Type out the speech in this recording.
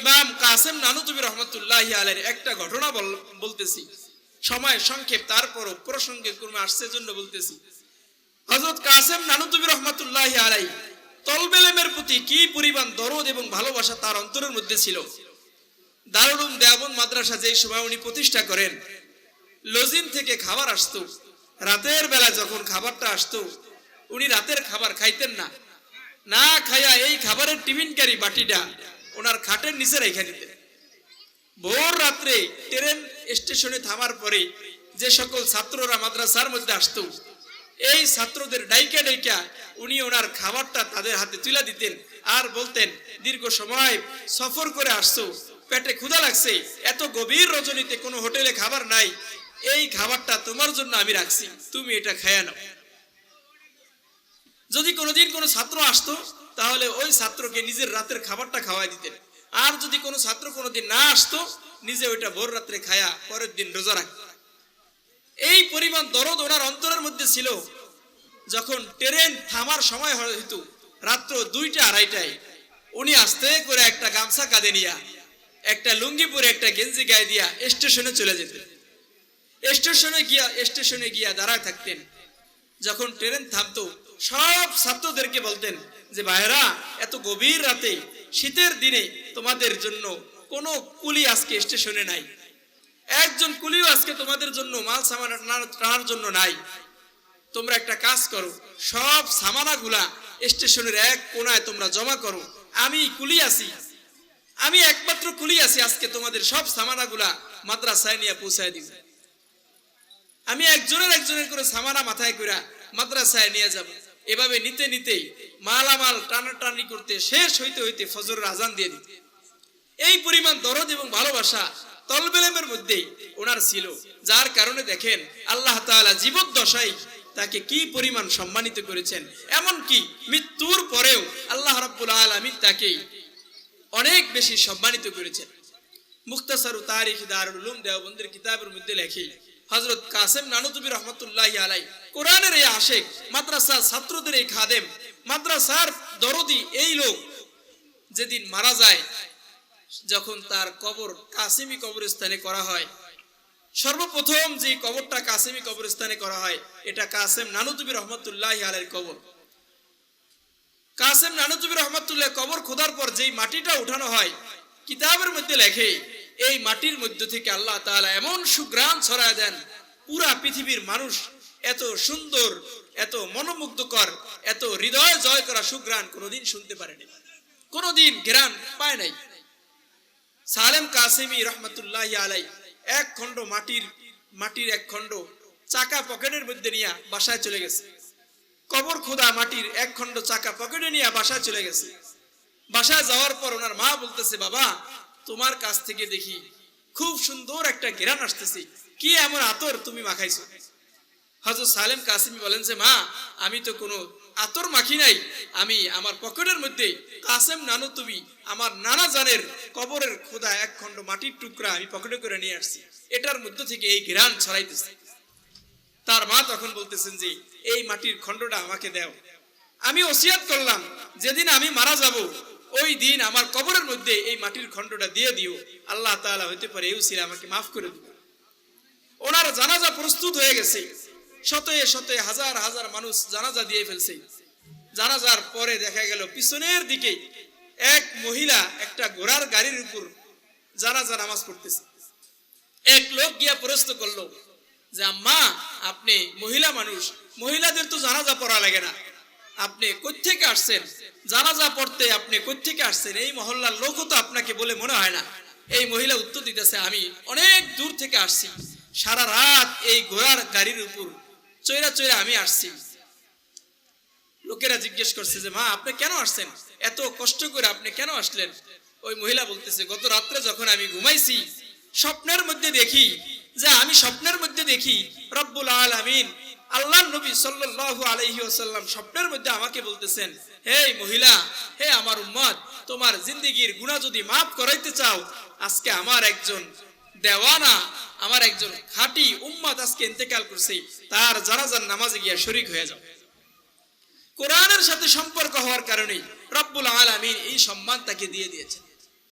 ইমাম কাসেম নানুতুবি রহমতুল্লাহ আলের একটা ঘটনা বলতেছি। সময় সংক্ষেপ, তারপরও প্রসঙ্গে ক্রমে আসছে জন্য বলতেছি। হজরত কাসেম নানুতুবি রহমতুল্লাহ আলাই তলবেলেমের প্রতি কি পরিমাণ দরদ এবং ভালোবাসা তার অন্তরের মধ্যে ছিল? দারুলুম দেওবন মাদ্রাসা যেই সময় উনি প্রতিষ্ঠা করেন, লজিন থেকে খাবার আসতো। রাতের বেলা যখন খাবারটা আসতো, উনি রাতের খাবার খাইতেন না। না খাইয়া এই খাবারের টিফিনকারী বাটিটা ওনার খাটের নিচে রেখে দিতেন ভোর রাত্রে ট্রেন স্টেশনে থামার পরে যে সকল ছাত্ররা মাদ্রাসার মধ্যে আসতো, এই ছাত্রদের ডাইকা ডাইকা উনি ওনার খাবারটা তাদের হাতে তুলে দিতেন আর বলতেন, দীর্ঘ সময় সফর করে আসছো, পেটে ক্ষুধা লাগছে, এত গভীর রজনীতে কোনো হোটেলে খাবার নাই, এই খাবারটা তোমার জন্য আমি রাখছি, তুমি এটা খায়া নাও। যদি কোনোদিন কোনো ছাত্র আসতো তাহলে ওই ছাত্রকে নিজের রাতের খাবারটা খাওয়াই দিতেন। আর যদি কোনো ছাত্র কোনোদিন না আসতো, নিজে ওইটা ভোর রাত্রে খায়া পরের দিন রোজা রাখত। এই পরিমাণ দরদ ওনার অন্তরের মধ্যে ছিল। যখন ট্রেন থামার সময় হইতো, রাত্র দুইটা আড়াইটায়, উনি আস্তে করে একটা গামছা কাঁধে নিয়া, একটা লুঙ্গি পরে একটা গেঞ্জি গায়ে দিয়া স্টেশনে চলে যেতেন। স্টেশনে গিয়া স্টেশনে গিয়া দাঁড়ায় থাকতেন। যখন ট্রেন থামতো সব ছাত্রদেরকে বলতেন যে ভাইরা এত গভীর রাতে, শীতের দিনে তোমাদের জন্য কোনো কুলি আজকে স্টেশনে নাই। একজন কুলিও আজকে তোমাদের জন্য মাল সামান টানার জন্য নাই। তোমরা একটা কাজ করো, সব সামানাগুলা স্টেশনের এক কোনায় তোমরা জমা করো। আমি কুলি আছি। আমি একমাত্র কুলি আছি, আজকে তোমাদের সব সামানাগুলা মাদ্রাসায় নিয়ে পৌঁছায় দিব। আমি একজনের একজনের করে সামানা মাথায় করে মাদ্রাসায় নিয়ে যাব। এভাবে নিতে নিতেই মালামাল টানাটানি করতে, শেষ হইতে হইতে ফজরের আজান দিয়ে দিতে। এই পরিমাণ দরদ এবং ভালোবাসা তলবেলেমের মধ্যেই ওনার ছিল। যার কারণে দেখেন আল্লাহ তাআলা জীবদ্দশায় তাকে কি পরিমাণ সম্মানিত করেছেন। এমন কি মৃত্যুর পরেও আল্লাহ রাব্বুল আলামিন তাকে অনেক বেশি সম্মানিত করেছেন। মুক্তাসারু তারিখ দারুল উলুম দেওবন্দের কিতাবের মধ্যে লেখে হযরত কাসেম নানুতুবি রহমতুল্লাহ আলাই কোরআনের এই আশেক, মাদ্রাসার ছাত্রদের এই খাদেম, মাদ্রাসার দরদি এই লোক যেদিন মারা যায়, যখন তার কবর কাসিমি কবরস্থানে করা হয়, সর্বপ্রথম যে কবরটা কাসিমি কবরস্থানে করা হয়, এটা কাসেম নানুতুবি রহমতুল্লাহ আলের কবর। কাসেম নানুতুবি রহমতুল্লাহ কবর খোদার পর যেই মাটিটা উঠানো হয়, কিতাবের মধ্যে লেখে এই মাটির মধ্য থেকে আল্লাহ তাআলা এমন সুগ্রাণ ছড়ায় দেন, পুরা পৃথিবীর মানুষ এত সুন্দর, এত মনোমুগ্ধকর, এত হৃদয় জয় করা সুগ্রাণ কোনোদিন শুনতে পারেনি। কোনোদিন ঘেরান পায় নাই। সালেম কাসেমি রহমতুল্লাহ আলাই এক খণ্ড মাটির মাটির এক খণ্ড চাকা পকেটের মধ্যে নিয়ে বাসায় চলে গেছে। কবর খোদা মাটির এক খণ্ড চাকা পকেটে নিয়ে বাসায় চলে গেছে। বাসায় যাওয়ার পর ওনার মা বলতেছে, বাবা তোমার কাছ থেকে দেখি খুব সুন্দর একটা ঘেরান আসতেছে। কি এমন আতর তুমি মাখাইছো? হজরত সালেম কাসিমি বলেন যে, মা, আমি তো কোনো আতর মাখি নাই। আমি আমার পকেটের মধ্যে কাসেম নানু তুমি আমার নানা জানের কবরের খোদা এক খণ্ড মাটির টুকরা আমি পকেটে করে নিয়ে আসছি। এটার মধ্য থেকে এই ঘেরান ছড়াইতেছে। তার মা তখন বলতেছেন যে, এই মাটির খণ্ডটা আমাকে দাও। আমি ওসিয়াত করলাম। যেদিন আমি মারা যাব ওই দিন আমার কবরের মধ্যে এই মাটির খণ্ডটা দিয়ে দিও। আল্লাহ তাআলা হইতে পারে এই আমাকে মাফ করে দিবে। ওনার জানাজা প্রস্তুত হয়ে গেছে। শতে শতে হাজার হাজার মানুষ জানাজা দিয়ে ফেলছে। জানাজার পরে দেখা গেল পিছনের দিকে এক মহিলা একটা ঘোড়ার গাড়ির উপর জানাজা নামাজ পড়তেছে। এক লোক গিয়া প্রশ্ন করল যে, আম্মা, আপনি মহিলা মানুষ, মহিলাদের তো জানাজা পড়া লাগে না। আপনি কোত্থেকে আসছেন? জানাজা পড়তে আপনি কোত্থেকে আসছেন? এই মহল্লার লোকও তো আপনাকে বলে মনে হয় না। এই মহিলা উত্তর দিতেছে, আমি অনেক দূর থেকে আসছি। সারা রাত এই ঘোড়ার গাড়ির উপর চৈরা চৈরা আমি আসছি। লোকেরা জিজ্ঞেস করছে যে, মা, আপনি কেন আসছেন? এত কষ্ট করে আপনি কেন আসলেন? ওই মহিলা বলতেছে, গত রাত্রে যখন আমি ঘুমাইছি, স্বপ্নের মধ্যে দেখি যে, আমি স্বপ্নের মধ্যে দেখি, রব্বুল আলামিন আল্লাহ নবী সাল্লাল্লাহু আলাইহি ওয়াসাল্লাম স্বপ্নের মধ্যে আমাকে বলতেছেন হে মহিলা, হে আমার উম্মত, তোমার জিন্দেগির গুনাহ যদি মাফ করাইতে চাও, আজকে আমার একজন দেওয়ানা, আমার একজন খাঁটি উম্মত আজকে ইন্তেকাল করছে, তার জানাজার নামাজে গিয়া শরিক হয়ে যাও। কোরআনের সাথে সম্পর্ক হওয়ার কারণে রব্বুল আলামিন এই সম্মান তাকে দিয়ে দিয়েছেন।